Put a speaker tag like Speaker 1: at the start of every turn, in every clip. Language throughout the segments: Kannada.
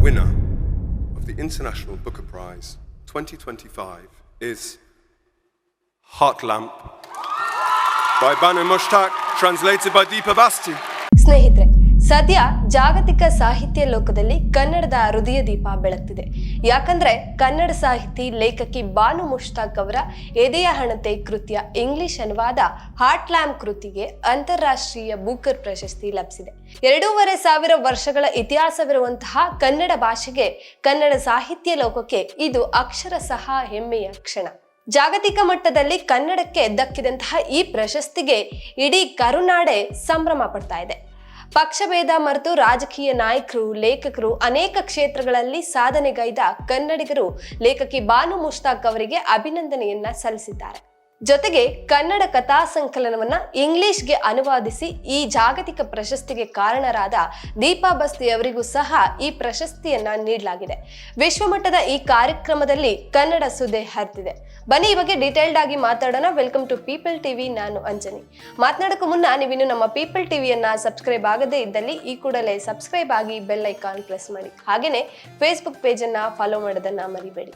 Speaker 1: winner of the International Booker Prize 2025 is Heart Lamp by Banu Mushtaq, translated by Deepa Basti.
Speaker 2: ಸ್ನೇಹಿತರೆ ಸದ್ಯ ಜಾಗತಿಕ ಸಾಹಿತ್ಯ ಲೋಕದಲ್ಲಿ ಕನ್ನಡದ ಹೃದಯ ದೀಪ ಬೆಳಗ್ತಿದೆ ಯಾಕಂದ್ರೆ ಕನ್ನಡ ಸಾಹಿತಿ ಲೇಖಕಿ ಬಾನು ಮುಷ್ತಾಕ್ ಅವರ ಎದೆಯ ಹಣತೆ ಕೃತಿಯ ಇಂಗ್ಲಿಷ್ ಅನುವಾದ ಹಾರ್ಟ್ ಲ್ಯಾಂಪ್ ಕೃತಿಗೆ ಅಂತಾರಾಷ್ಟ್ರೀಯ ಬೂಕರ್ ಪ್ರಶಸ್ತಿ ಲಭಿಸಿದೆ. ಎರಡೂವರೆ ಸಾವಿರ ವರ್ಷಗಳ ಇತಿಹಾಸವಿರುವಂತಹ ಕನ್ನಡ ಭಾಷೆಗೆ ಕನ್ನಡ ಸಾಹಿತ್ಯ ಲೋಕಕ್ಕೆ ಇದು ಅಕ್ಷರ ಸಹ ಹೆಮ್ಮೆಯ ಕ್ಷಣ. ಜಾಗತಿಕ ಮಟ್ಟದಲ್ಲಿ ಕನ್ನಡಕ್ಕೆ ದಕ್ಕಿದಂತಹ ಈ ಪ್ರಶಸ್ತಿಗೆ ಇಡೀ ಕರುನಾಡೆ ಸಂಭ್ರಮ ಪಡ್ತಾ ಇದೆ. ಪಕ್ಷಭೇದ ಮರೆತು ರಾಜಕೀಯ ನಾಯಕರು, ಲೇಖಕರು ಅನೇಕ ಕ್ಷೇತ್ರಗಳಲ್ಲಿ ಸಾಧನೆಗೈದ ಕನ್ನಡಿಗರು, ಲೇಖಕಿ ಬಾನು ಮುಷ್ತಾಕ್ ಅವರಿಗೆ ಅಭಿನಂದನೆಯನ್ನ ಸಲ್ಲಿಸಿದ್ದಾರೆ. ಜೊತೆಗೆ ಕನ್ನಡ ಕಥಾ ಸಂಕಲನವನ್ನ ಇಂಗ್ಲಿಷ್ಗೆ ಅನುವಾದಿಸಿ ಈ ಜಾಗತಿಕ ಪ್ರಶಸ್ತಿಗೆ ಕಾರಣರಾದ ದೀಪಾ ಬಸ್ತಿ ಅವರಿಗೂ ಸಹ ಈ ಪ್ರಶಸ್ತಿಯನ್ನ ನೀಡಲಾಗಿದೆ. ವಿಶ್ವಮಟ್ಟದ ಈ ಕಾರ್ಯಕ್ರಮದಲ್ಲಿ ಕನ್ನಡ ಸುದ್ದಿ ಹರಿದಿದೆ ಬನ್ನಿ ಈ ಬಗ್ಗೆ ಡೀಟೇಲ್ಡ್ ಆಗಿ ಮಾತಾಡೋಣ. ವೆಲ್ಕಮ್ ಟು ಪೀಪಲ್ ಟಿವಿ ನಾನು ಅಂಜನಿ ಮಾತನಾಡೋಕ್ಕೂ ಮುನ್ನ ನೀವಿನ್ನು ನಮ್ಮ ಪೀಪಲ್ ಟಿವಿಯನ್ನ ಸಬ್ಸ್ಕ್ರೈಬ್ ಆಗದೇ ಇದ್ದಲ್ಲಿ ಈ ಕೂಡಲೇ ಸಬ್ಸ್ಕ್ರೈಬ್ ಆಗಿ ಬೆಲ್ ಐಕಾನ್ ಪ್ರೆಸ್ ಮಾಡಿ. ಹಾಗೆಯೇ ಫೇಸ್ಬುಕ್ ಪೇಜನ್ನ ಫಾಲೋ ಮಾಡೋದನ್ನ ಮರಿಬೇಡಿ.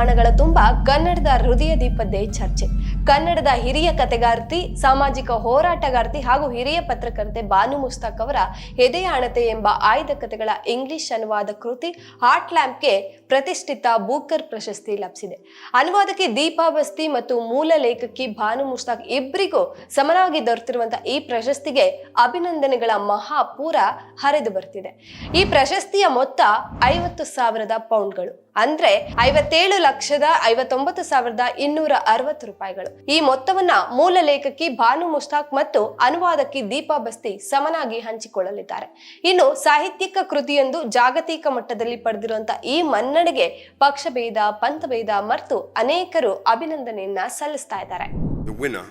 Speaker 2: ಜಾಲತಾಣಗಳ ತುಂಬ ಕನ್ನಡದ ಹೃದಯ ದೀಪದ್ದೇ ಚರ್ಚೆ. ಕನ್ನಡದ ಹಿರಿಯ ಕತೆಗಾರ್ತಿ, ಸಾಮಾಜಿಕ ಹೋರಾಟಗಾರ್ತಿ ಹಾಗೂ ಹಿರಿಯ ಪತ್ರಕರ್ತೆ ಬಾನು ಮುಸ್ತಾಕ್ ಅವರ ಎದೆಯ ಅಣತೆ ಎಂಬ ಆಯ್ದ ಕತೆಗಳ ಇಂಗ್ಲಿಷ್ ಅನುವಾದ ಕೃತಿ ಹಾಟ್ ಲ್ಯಾಂಪ್ಗೆ ಪ್ರತಿಷ್ಠಿತ ಬೂಕರ್ ಪ್ರಶಸ್ತಿ ಲಭಿಸಿದೆ. ಅನುವಾದಕಿ ದೀಪಾ ಬಸ್ತಿ ಮತ್ತು ಮೂಲ ಲೇಖಕಿ ಭಾನು ಮುಸ್ತಾಕ್ ಇಬ್ಬರಿಗೂ ಸಮನಾಗಿ ದೊರೆತಿರುವಂತಹ ಈ ಪ್ರಶಸ್ತಿಗೆ ಅಭಿನಂದನೆಗಳ ಮಹಾಪೂರ ಹರಿದು ಬರ್ತಿದೆ. ಈ ಪ್ರಶಸ್ತಿಯ ಮೊತ್ತ ಐವತ್ತು ಸಾವಿರದ ಪೌಂಡ್ಗಳು. ಅಂದ್ರೆ ಐವತ್ತೇಳು ಲಕ್ಷದ ಐವತ್ತೊಂಬತ್ತು ಸಾವಿರದ ಇನ್ನೂರ ಅರವತ್ತು ರೂಪಾಯಿಗಳು. ಈ ಮೊತ್ತವನ್ನ ಮೂಲ ಲೇಖಕಿ ಭಾನು ಮುಸ್ತಾಕ್ ಮತ್ತು ಅನುವಾದಕಿ ದೀಪಾ ಬಸ್ತಿ ಸಮನಾಗಿ ಹಂಚಿಕೊಳ್ಳಲಿದ್ದಾರೆ. ಇನ್ನು ಸಾಹಿತ್ಯಿಕ ಕೃತಿಯೊಂದು ಜಾಗತಿಕ ಮಟ್ಟದಲ್ಲಿ ಪಡೆದಿರುವಂತಹ ಈ ಮನ್ನಣೆಗೆ ಪಕ್ಷಭೇದ, ಪಂಥಭೇದ ಮತ್ತು ಅನೇಕರು ಅಭಿನಂದನೆಯನ್ನ ಸಲ್ಲಿಸ್ತಾ ಇದ್ದಾರೆ.
Speaker 1: The winner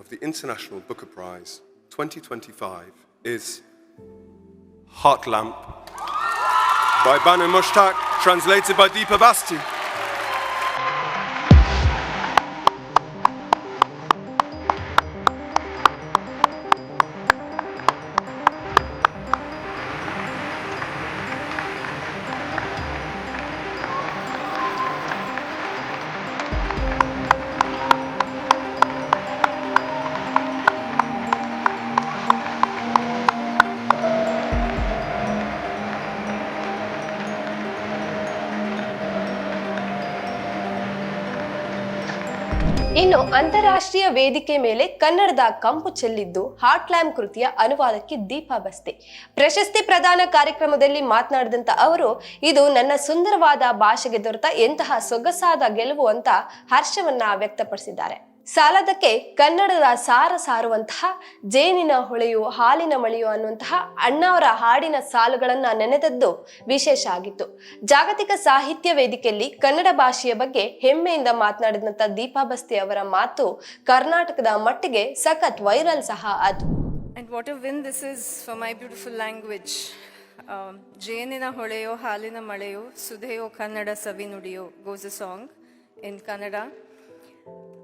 Speaker 1: of the International Booker Prize 2025 is Heart Lamp by Banu Mushtaq, translated by Deepa Basti.
Speaker 2: ಇನ್ನು ಅಂತಾರಾಷ್ಟ್ರೀಯ ವೇದಿಕೆ ಮೇಲೆ ಕನ್ನಡದ ಕಂಪು ಚೆಲ್ಲಿದ್ದು ಹಾಟ್ ಲ್ಯಾಂಪ್ ಕೃತಿಯ ಅನುವಾದಕ್ಕೆ ದೀಪಾ ಬಸ್ತಿ ಪ್ರಶಸ್ತಿ ಪ್ರದಾನ ಕಾರ್ಯಕ್ರಮದಲ್ಲಿ ಮಾತನಾಡಿದಂತ ಅವರು, ಇದು ನನ್ನ ಸುಂದರವಾದ ಭಾಷೆಗೆ ದೊರೆತ ಎಂತಹ ಸೊಗಸಾದ ಗೆಲುವು ಅಂತ ಹರ್ಷವನ್ನ ವ್ಯಕ್ತಪಡಿಸಿದ್ದಾರೆ. ಸಾಲದಕ್ಕೆ ಕನ್ನಡದ ಸಾರ ಸಾರುವಂತಹ ಜೇನಿನ ಹೊಳೆಯು ಹಾಲಿನ ಮಳೆಯು ಅನ್ನುವಂತಹ ಅಣ್ಣವರ ಹಾಡಿನ ಸಾಲುಗಳನ್ನು ನೆನೆದದ್ದು ವಿಶೇಷ ಆಗಿತ್ತು ಜಾಗತಿಕ ಸಾಹಿತ್ಯ ವೇದಿಕೆಯಲ್ಲಿ ಕನ್ನಡ ಭಾಷೆಯ ಬಗ್ಗೆ ಹೆಮ್ಮೆಯಿಂದ ಮಾತನಾಡಿದಂಥ ದೀಪಾ ಬಸ್ತಿ ಅವರ ಮಾತು ಕರ್ನಾಟಕದ ಮಟ್ಟಿಗೆ ಸಖತ್ ವೈರಲ್ ಸಹ ಅದು
Speaker 3: And what this is for my beautiful language. Um, ಜೇನಿನ ಹೊಳೆಯೋ ಹಾಲಿನ ಮಳೆಯೋ ಸುಧೆಯೋ ಕನ್ನಡ ಸವಿ ನುಡಿಯೋ goes a song in Kannada.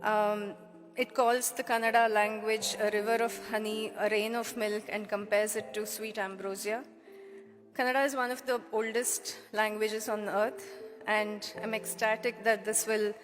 Speaker 3: Um, it calls the Kannada language a river of honey, a rain of milk, and compares it to sweet ambrosia. Kannada is one of the oldest languages on earth, and I'm ecstatic that this will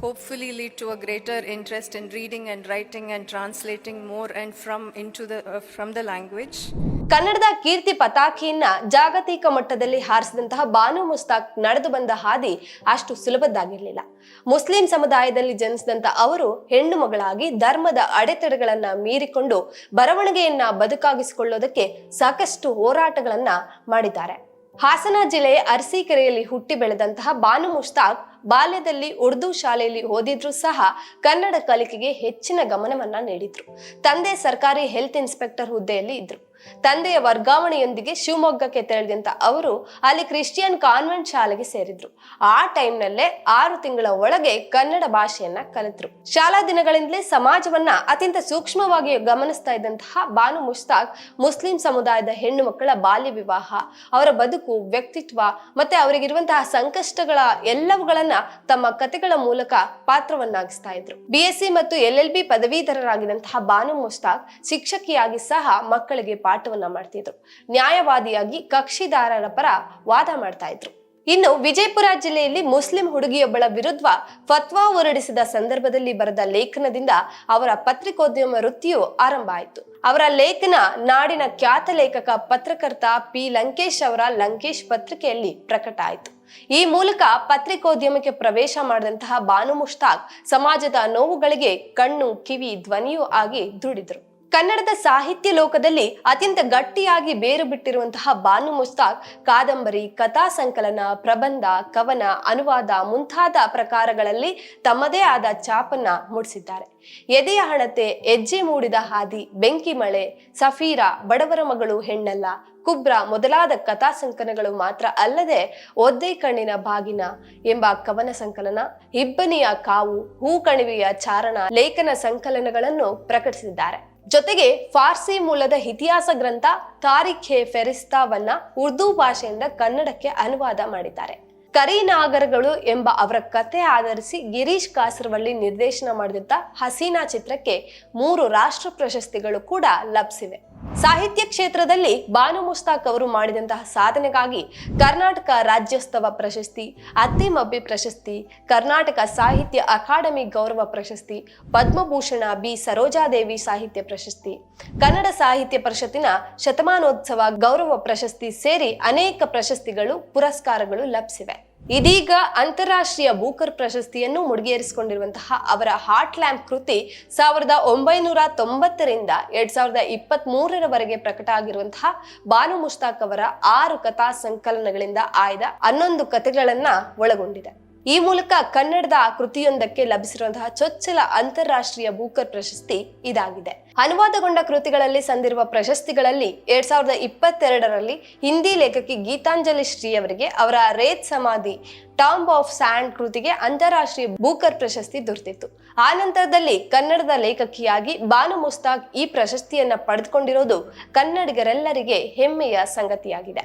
Speaker 3: hopefully lead to a greater interest in reading and writing and translating more and from into the uh, from the language.
Speaker 2: ಕನ್ನಡದ ಕೀರ್ತಿ ಪತಾಕಿಯನ್ನ ಜಾಗತಿಕ ಮಟ್ಟದಲ್ಲಿ ಹಾರಿಸಿದಂತಹ ಬಾನು ಮುಸ್ತಾಕ್ ನಡೆದು ಬಂದ ಹಾದಿ ಅಷ್ಟು ಸುಲಭದ್ದಾಗಿರಲಿಲ್ಲ. ಮುಸ್ಲಿಂ ಸಮುದಾಯದಲ್ಲಿ ಜನಿಸಿದಂತ ಅವರು ಹೆಣ್ಣು ಮಗಳಾಗಿ ಧರ್ಮದ ಅಡೆತಡೆಗಳನ್ನ ಮೀರಿಕೊಂಡು ಬರವಣಿಗೆಯನ್ನ ಬದುಕಾಗಿಸಿಕೊಳ್ಳೋದಕ್ಕೆ ಸಾಕಷ್ಟು ಹೋರಾಟಗಳನ್ನ ಮಾಡಿದ್ದಾರೆ. ಹಾಸನ ಜಿಲ್ಲೆಯ ಅರಸೀಕೆರೆಯಲ್ಲಿ ಹುಟ್ಟಿ ಬೆಳೆದಂತಹ ಬಾನು ಮುಸ್ತಾಕ್ ಬಾಲ್ಯದಲ್ಲಿ ಉರ್ದು ಶಾಲೆಯಲ್ಲಿ ಓದಿದ್ರು ಸಹ ಕನ್ನಡ ಕಲಿಕೆಗೆ ಹೆಚ್ಚಿನ ಗಮನವನ್ನ ನೀಡಿದ್ರು. ತಂದೆ ಸರ್ಕಾರಿ ಹೆಲ್ತ್ ಇನ್ಸ್ಪೆಕ್ಟರ್ ಹುದ್ದೆಯಲ್ಲಿ ಇದ್ರು. ತಂದೆಯ ವರ್ಗಾವಣೆಯೊಂದಿಗೆ ಶಿವಮೊಗ್ಗಕ್ಕೆ ತೆರಳಿದಂತ ಅವರು ಅಲ್ಲಿ ಕ್ರಿಶ್ಚಿಯನ್ ಕಾನ್ವೆಂಟ್ ಶಾಲೆಗೆ ಸೇರಿದ್ರು. ಆ ಟೈಮ್ನಲ್ಲೇ ಆರು ತಿಂಗಳ ಒಳಗೆ ಕನ್ನಡ ಭಾಷೆಯನ್ನ ಕಲಿತರು. ಶಾಲಾ ದಿನಗಳಿಂದಲೇ ಸಮಾಜವನ್ನ ಅತ್ಯಂತ ಸೂಕ್ಷ್ಮವಾಗಿ ಗಮನಿಸ್ತಾ ಇದ್ದಂತಹ ಬಾನು ಮುಸ್ತಾಕ್ ಮುಸ್ಲಿಂ ಸಮುದಾಯದ ಹೆಣ್ಣು ಮಕ್ಕಳ ಬಾಲ್ಯ ವಿವಾಹ, ಅವರ ಬದುಕು, ವ್ಯಕ್ತಿತ್ವ ಮತ್ತೆ ಅವರಿಗಿರುವಂತಹ ಸಂಕಷ್ಟಗಳ ಎಲ್ಲವುಗಳನ್ನ ತಮ್ಮ ಕಥೆಗಳ ಮೂಲಕ ಪಾತ್ರವನ್ನಾಗಿಸ್ತಾ ಇದ್ರು. ಬಿ ಎಸ್ ಸಿ ಮತ್ತು ಎಲ್ ಎಲ್ ಬಿ ಪದವೀಧರರಾಗಿದ್ದಂತಹ ಬಾನು ಮುಸ್ತಾಕ್ ಶಿಕ್ಷಕಿಯಾಗಿ ಸಹ ಮಕ್ಕಳಿಗೆ ಪಾಠವನ್ನ ಮಾಡ್ತಿದ್ರು. ನ್ಯಾಯವಾದಿಯಾಗಿ ಕಕ್ಷಿದಾರರ ಪರ ವಾದ ಮಾಡ್ತಾ ಇದ್ರು. ಇನ್ನು ವಿಜಯಪುರ ಜಿಲ್ಲೆಯಲ್ಲಿ ಮುಸ್ಲಿಂ ಹುಡುಗಿಯೊಬ್ಬಳ ವಿರುದ್ಧ ಫತ್ವಾ ಹೊರಡಿಸಿದ ಸಂದರ್ಭದಲ್ಲಿ ಬರೆದ ಲೇಖನದಿಂದ ಅವರ ಪತ್ರಿಕೋದ್ಯಮ ವೃತ್ತಿಯು ಆರಂಭ ಆಯಿತು. ಅವರ ಲೇಖನ ನಾಡಿನ ಖ್ಯಾತ ಲೇಖಕ, ಪತ್ರಕರ್ತ ಪಿ. ಲಂಕೇಶ್ ಅವರ ಲಂಕೇಶ್ ಪತ್ರಿಕೆಯಲ್ಲಿ ಪ್ರಕಟ ಆಯಿತು. ಈ ಮೂಲಕ ಪತ್ರಿಕೋದ್ಯಮಕ್ಕೆ ಪ್ರವೇಶ ಮಾಡಿದಂತಹ ಬಾನು ಮುಷ್ತಾಕ್ ಸಮಾಜದ ನೋವುಗಳಿಗೆ ಕಣ್ಣು, ಕಿವಿ, ಧ್ವನಿಯೂ ಆಗಿ ದುಡಿದ್ರು. ಕನ್ನಡದ ಸಾಹಿತ್ಯ ಲೋಕದಲ್ಲಿ ಅತ್ಯಂತ ಗಟ್ಟಿಯಾಗಿ ಬೇರು ಬಿಟ್ಟಿರುವಂತಹ ಬಾನು ಮುಸ್ತಾಕ್, ಕಾದಂಬರಿ, ಕಥಾ ಸಂಕಲನ, ಪ್ರಬಂಧ, ಕವನ, ಅನುವಾದ ಮುಂತಾದ ಪ್ರಕಾರಗಳಲ್ಲಿ ತಮ್ಮದೇ ಆದ ಛಾಪನ್ನ ಮೂಡಿಸಿದ್ದಾರೆ. ಎದೆಯ ಹಣತೆ, ಹೆಜ್ಜೆ ಮೂಡಿದ ಹಾದಿ, ಬೆಂಕಿ ಮಳೆ, ಸಫೀರ, ಬಡವರ ಮಗಳು ಹೆಣ್ಣಲ್ಲ, ಕುಬ್ರ ಮೊದಲಾದ ಕಥಾ ಸಂಕಲನಗಳು ಮಾತ್ರ ಅಲ್ಲದೆ ಒದ್ದೆ ಕಣ್ಣಿನ ಬಾಗಿನ ಎಂಬ ಕವನ ಸಂಕಲನ ಇಬ್ಬನಿಯ ಕಾವು, ಹೂ ಕಣಿವೆಯ ಚಾರಣ, ಲೇಖನ ಸಂಕಲನಗಳನ್ನು ಪ್ರಕಟಿಸಿದ್ದಾರೆ. ಜೊತೆಗೆ ಫಾರ್ಸಿ ಮೂಲದ ಇತಿಹಾಸ ಗ್ರಂಥ ತಾರಿಖೆ ಫೆರಿಸ್ತಾವನ್ನ ಉರ್ದು ಭಾಷೆಯಿಂದ ಕನ್ನಡಕ್ಕೆ ಅನುವಾದ ಮಾಡಿದ್ದಾರೆ. ಕರಿನಾಗರಗಳು ಎಂಬ ಅವರ ಕತೆ ಆಧರಿಸಿ ಗಿರೀಶ್ ಕಾಸರವಳ್ಳಿ ನಿರ್ದೇಶನ ಮಾಡಿದಂತ ಹಸೀನಾ ಚಿತ್ರಕ್ಕೆ ಮೂರು ರಾಷ್ಟ್ರ ಪ್ರಶಸ್ತಿಗಳು ಕೂಡ ಲಭಿಸಿವೆ. ಸಾಹಿತ್ಯ ಕ್ಷೇತ್ರದಲ್ಲಿ ಬಾನು ಮುಸ್ತಾಕ್ ಅವರು ಮಾಡಿದಂತಹ ಸಾಧನೆಗಾಗಿ ಕರ್ನಾಟಕ ರಾಜ್ಯೋತ್ಸವ ಪ್ರಶಸ್ತಿ ಅತ್ತಿಮಬ್ಬಿ ಪ್ರಶಸ್ತಿ, ಕರ್ನಾಟಕ ಸಾಹಿತ್ಯ ಅಕಾಡೆಮಿ ಗೌರವ ಪ್ರಶಸ್ತಿ, ಪದ್ಮಭೂಷಣ ಬಿ ಸರೋಜಾದೇವಿ ಸಾಹಿತ್ಯ ಪ್ರಶಸ್ತಿ, ಕನ್ನಡ ಸಾಹಿತ್ಯ ಪರಿಷತ್ತಿನ ಶತಮಾನೋತ್ಸವ ಗೌರವ ಪ್ರಶಸ್ತಿ ಸೇರಿ ಅನೇಕ ಪ್ರಶಸ್ತಿಗಳು, ಪುರಸ್ಕಾರಗಳು ಲಭಿಸಿವೆ. ಇದೀಗ ಅಂತಾರಾಷ್ಟ್ರೀಯ ಬೂಕರ್ ಪ್ರಶಸ್ತಿಯನ್ನು ಮುಡಿಗೇರಿಸಿಕೊಂಡಿರುವಂತಹ ಅವರ ಹಾಟ್ ಲ್ಯಾಂಪ್ ಕೃತಿ ಸಾವಿರದ ಒಂಬೈನೂರ ತೊಂಬತ್ತರಿಂದ ಎರಡ್ ಸಾವಿರದ ಇಪ್ಪತ್ತ್ ಮೂರರವರೆಗೆ ಪ್ರಕಟ ಆಗಿರುವಂತಹ ಬಾನು ಮುಷ್ತಾಕ್ ಅವರ ಆರು ಕಥಾ ಸಂಕಲನಗಳಿಂದ ಆಯ್ದ ಹನ್ನೊಂದು ಕಥೆಗಳನ್ನ ಒಳಗೊಂಡಿದೆ. ಈ ಮೂಲಕ ಕನ್ನಡದ ಕೃತಿಯೊಂದಕ್ಕೆ ಲಭಿಸಿರುವಂತಹ ಚೊಚ್ಚಲ ಅಂತಾರಾಷ್ಟ್ರೀಯ ಬೂಕರ್ ಪ್ರಶಸ್ತಿ ಇದಾಗಿದೆ. ಅನುವಾದಗೊಂಡ ಕೃತಿಗಳಲ್ಲಿ ಸಂದಿರುವ ಪ್ರಶಸ್ತಿಗಳಲ್ಲಿ ಎರಡ್ ಸಾವಿರದ ಇಪ್ಪತ್ತೆರಡರಲ್ಲಿ ಹಿಂದಿ ಲೇಖಕಿ ಗೀತಾಂಜಲಿ ಶ್ರೀ ಅವರಿಗೆ ಅವರ ರೇತ್ ಸಮಾಧಿ ಟಾಂಬ್ ಆಫ್ ಸ್ಯಾಂಡ್ ಕೃತಿಗೆ ಅಂತಾರಾಷ್ಟ್ರೀಯ ಬೂಕರ್ ಪ್ರಶಸ್ತಿ ದೊರೆತಿತ್ತು. ಆ ನಂತರದಲ್ಲಿ ಕನ್ನಡದ ಲೇಖಕಿಯಾಗಿ ಬಾನು ಮುಸ್ತಾಕ್ ಈ ಪ್ರಶಸ್ತಿಯನ್ನ ಪಡೆದುಕೊಂಡಿರೋದು ಕನ್ನಡಿಗರೆಲ್ಲರಿಗೆ ಹೆಮ್ಮೆಯ ಸಂಗತಿಯಾಗಿದೆ.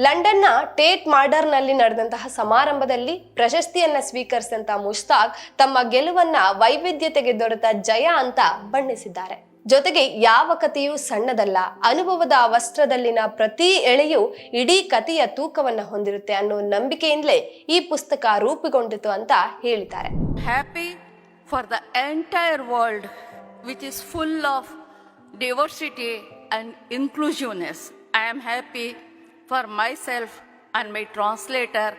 Speaker 2: ಲಂಡನ್ನ ಟೇಟ್ ಮಾಡರ್ನಲ್ಲಿ ನಡೆದಂತಹ ಸಮಾರಂಭದಲ್ಲಿ ಪ್ರಶಸ್ತಿಯನ್ನ ಸ್ವೀಕರಿಸಿದಂತ ಮುಷ್ತಾಕ್ ತಮ್ಮ ಗೆಲುವನ್ನ ವೈವಿಧ್ಯತೆಗೆ ದೊರೆತ ಜಯ ಅಂತ ಬಣ್ಣಿಸಿದ್ದಾರೆ. ಜೊತೆಗೆ ಯಾವ ಕಥೆಯೂ ಸಣ್ಣದಲ್ಲ, ಅನುಭವದ ವಸ್ತ್ರದಲ್ಲಿನ ಪ್ರತಿ ಎಳೆಯು ಇಡೀ ಕಥೆಯ ತೂಕವನ್ನ ಹೊಂದಿರುತ್ತೆ ಅನ್ನೋ ನಂಬಿಕೆಯಿಂದಲೇ ಈ ಪುಸ್ತಕ ರೂಪುಗೊಂಡಿತು ಅಂತ ಹೇಳಿದ್ದಾರೆ.
Speaker 4: Happy for the entire world which is full of diversity and inclusiveness I am happy for myself and my translator,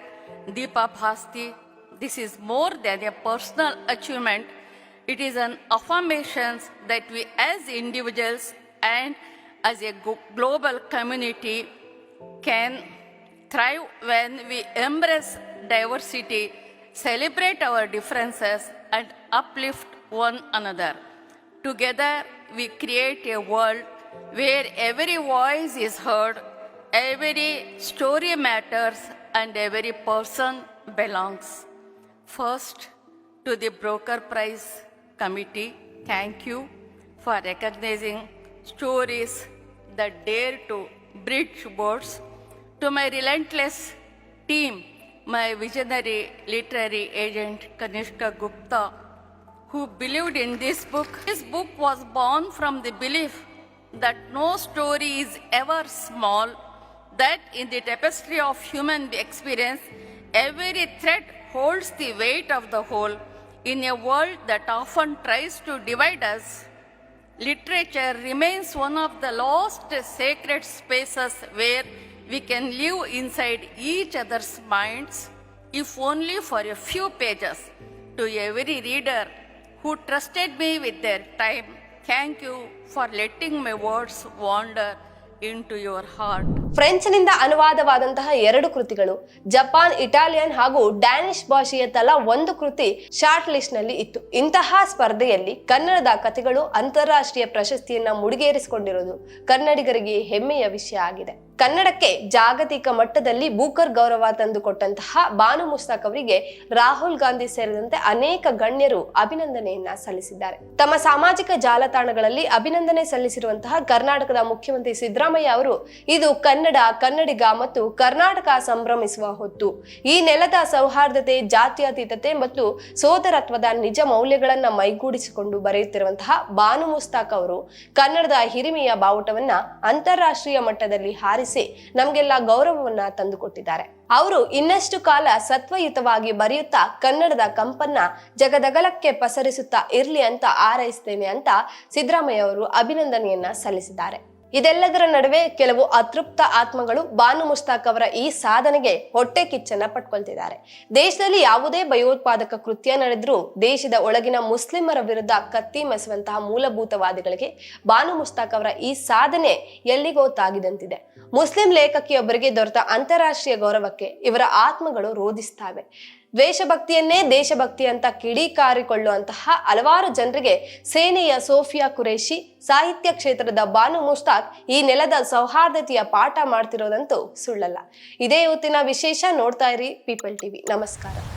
Speaker 4: Deepa Bhasti. This is more than a personal achievement. It is an affirmation that we as individuals and as a global community can thrive when we embrace diversity, celebrate our differences, and uplift one another. Together, we create a world where every voice is heard, every story matters, and every person belongs. First, to the Broker Prize Committee, thank you for recognizing stories that dare to bridge boards. To my relentless team, my visionary literary agent Kanishka Gupta, who believed in this book. This book was born from the belief that no story is ever small, that in the tapestry of human experience, every thread holds the weight of the whole. In a world that often tries to divide us, literature remains one of the lost sacred spaces where we can live inside each other's minds, if only for a few pages. To every reader who trusted me with their time, thank you for letting my words wander into your heart.
Speaker 2: ಫ್ರೆಂಚ್ನಿಂದ ಅನುವಾದವಾದಂತಹ ಎರಡು ಕೃತಿಗಳು, ಜಪಾನ್, ಇಟಾಲಿಯನ್ ಹಾಗೂ ಡ್ಯಾನಿಶ್ ಭಾಷೆಯ ತಲಾ ಒಂದು ಕೃತಿ ಶಾರ್ಟ್ ಲಿಸ್ಟ್ನಲ್ಲಿ ಇತ್ತು. ಇಂತಹ ಸ್ಪರ್ಧೆಯಲ್ಲಿ ಕನ್ನಡದ ಕಥೆಗಳು ಅಂತಾರಾಷ್ಟ್ರೀಯ ಪ್ರಶಸ್ತಿಯನ್ನ ಮುಡಿಗೇರಿಸಿಕೊಂಡಿರುವುದು ಕನ್ನಡಿಗರಿಗೆ ಹೆಮ್ಮೆಯ ವಿಷಯ ಆಗಿದೆ. ಕನ್ನಡಕ್ಕೆ ಜಾಗತಿಕ ಮಟ್ಟದಲ್ಲಿ ಬೂಕರ್ ಗೌರವ ತಂದುಕೊಟ್ಟಂತಹ ಬಾನು ಮುಸ್ತಾಕ್ ಅವರಿಗೆ ರಾಹುಲ್ ಗಾಂಧಿ ಸೇರಿದಂತೆ ಅನೇಕ ಗಣ್ಯರು ಅಭಿನಂದನೆಯನ್ನ ಸಲ್ಲಿಸಿದ್ದಾರೆ. ತಮ್ಮ ಸಾಮಾಜಿಕ ಜಾಲತಾಣಗಳಲ್ಲಿ ಅಭಿನಂದನೆ ಸಲ್ಲಿಸಿರುವಂತಹ ಕರ್ನಾಟಕದ ಮುಖ್ಯಮಂತ್ರಿ ಸಿದ್ದರಾಮಯ್ಯ ಅವರು ಇದು ಕನ್ನಡ, ಕನ್ನಡಿಗ ಮತ್ತು ಕರ್ನಾಟಕ ಸಂಭ್ರಮಿಸುವ ಹೊತ್ತು. ಈ ನೆಲದ ಸೌಹಾರ್ದತೆ, ಜಾತ್ಯತೀತತೆ ಮತ್ತು ಸೋದರತ್ವದ ನಿಜ ಮೌಲ್ಯಗಳನ್ನ ಮೈಗೂಡಿಸಿಕೊಂಡು ಬರೆಯುತ್ತಿರುವಂತಹ ಬಾನು ಮುಸ್ತಾಕ್ ಅವರು ಕನ್ನಡದ ಹಿರಿಮೆಯ ಬಾವುಟವನ್ನ ಅಂತಾರಾಷ್ಟ್ರೀಯ ಮಟ್ಟದಲ್ಲಿ ಹಾರಿಸಿ ನಮಗೆಲ್ಲ ಗೌರವವನ್ನ ತಂದುಕೊಟ್ಟಿದ್ದಾರೆ. ಅವರು ಇನ್ನಷ್ಟು ಕಾಲ ಸತ್ವಯುತವಾಗಿ ಬರೆಯುತ್ತಾ ಕನ್ನಡದ ಕಂಪನ್ನ ಜಗದಗಲಕ್ಕೆ ಪಸರಿಸುತ್ತಾ ಇರ್ಲಿ ಅಂತ ಆರೈಸ್ತೇನೆ ಅಂತ ಸಿದ್ದರಾಮಯ್ಯ ಅವರು ಅಭಿನಂದನೆಯನ್ನ ಸಲ್ಲಿಸಿದ್ದಾರೆ. ಇದೆಲ್ಲದರ ನಡುವೆ ಕೆಲವು ಅತೃಪ್ತ ಆತ್ಮಗಳು ಬಾನು ಮುಸ್ತಾಕ್ ಅವರ ಈ ಸಾಧನೆಗೆ ಹೊಟ್ಟೆ ಕಿಚ್ಚನ್ನ ಪಟ್ಕೊಳ್ತಿದ್ದಾರೆ. ದೇಶದಲ್ಲಿ ಯಾವುದೇ ಭಯೋತ್ಪಾದಕ ಕೃತ್ಯ ನಡೆದರೂ ದೇಶದ ಒಳಗಿನ ಮುಸ್ಲಿಮರ ವಿರುದ್ಧ ಕತ್ತಿ ಮೆಸುವಂತಹ ಮೂಲಭೂತವಾದಿಗಳಿಗೆ ಬಾನು ಮುಸ್ತಾಕ್ ಅವರ ಈ ಸಾಧನೆ ಎಲ್ಲಿಗೋ ತಾಗಿದಂತಿದೆ. ಮುಸ್ಲಿಂ ಲೇಖಕಿಯೊಬ್ಬರಿಗೆ ದೊರೆತ ಅಂತಾರಾಷ್ಟ್ರೀಯ ಗೌರವಕ್ಕೆ ಇವರ ಆತ್ಮಗಳು ರೋಧಿಸ್ತಾವೆ. ದ್ವೇಷಭಕ್ತಿಯನ್ನೇ ದೇಶಭಕ್ತಿ ಅಂತ ಕಿಡಿಕಾರಿಕೊಳ್ಳುವಂತಹ ಹಲವಾರು ಜನರಿಗೆ ಸೇನೆಯ ಸೋಫಿಯಾ ಕುರೇಶಿ ಸಾಹಿತ್ಯ ಕ್ಷೇತ್ರದ ಬಾನು ಮುಸ್ತಾಕ್ ಈ ನೆಲದ ಸೌಹಾರ್ದತೆಯ ಪಾಠ ಮಾಡ್ತಿರೋದಂತೂ ಸುಳ್ಳಲ್ಲ. ಇದೇ ಇವತ್ತಿನ ವಿಶೇಷ ನೋಡ್ತಾ ಇರಿ ಪೀಪಲ್ ಟಿವಿ ನಮಸ್ಕಾರ.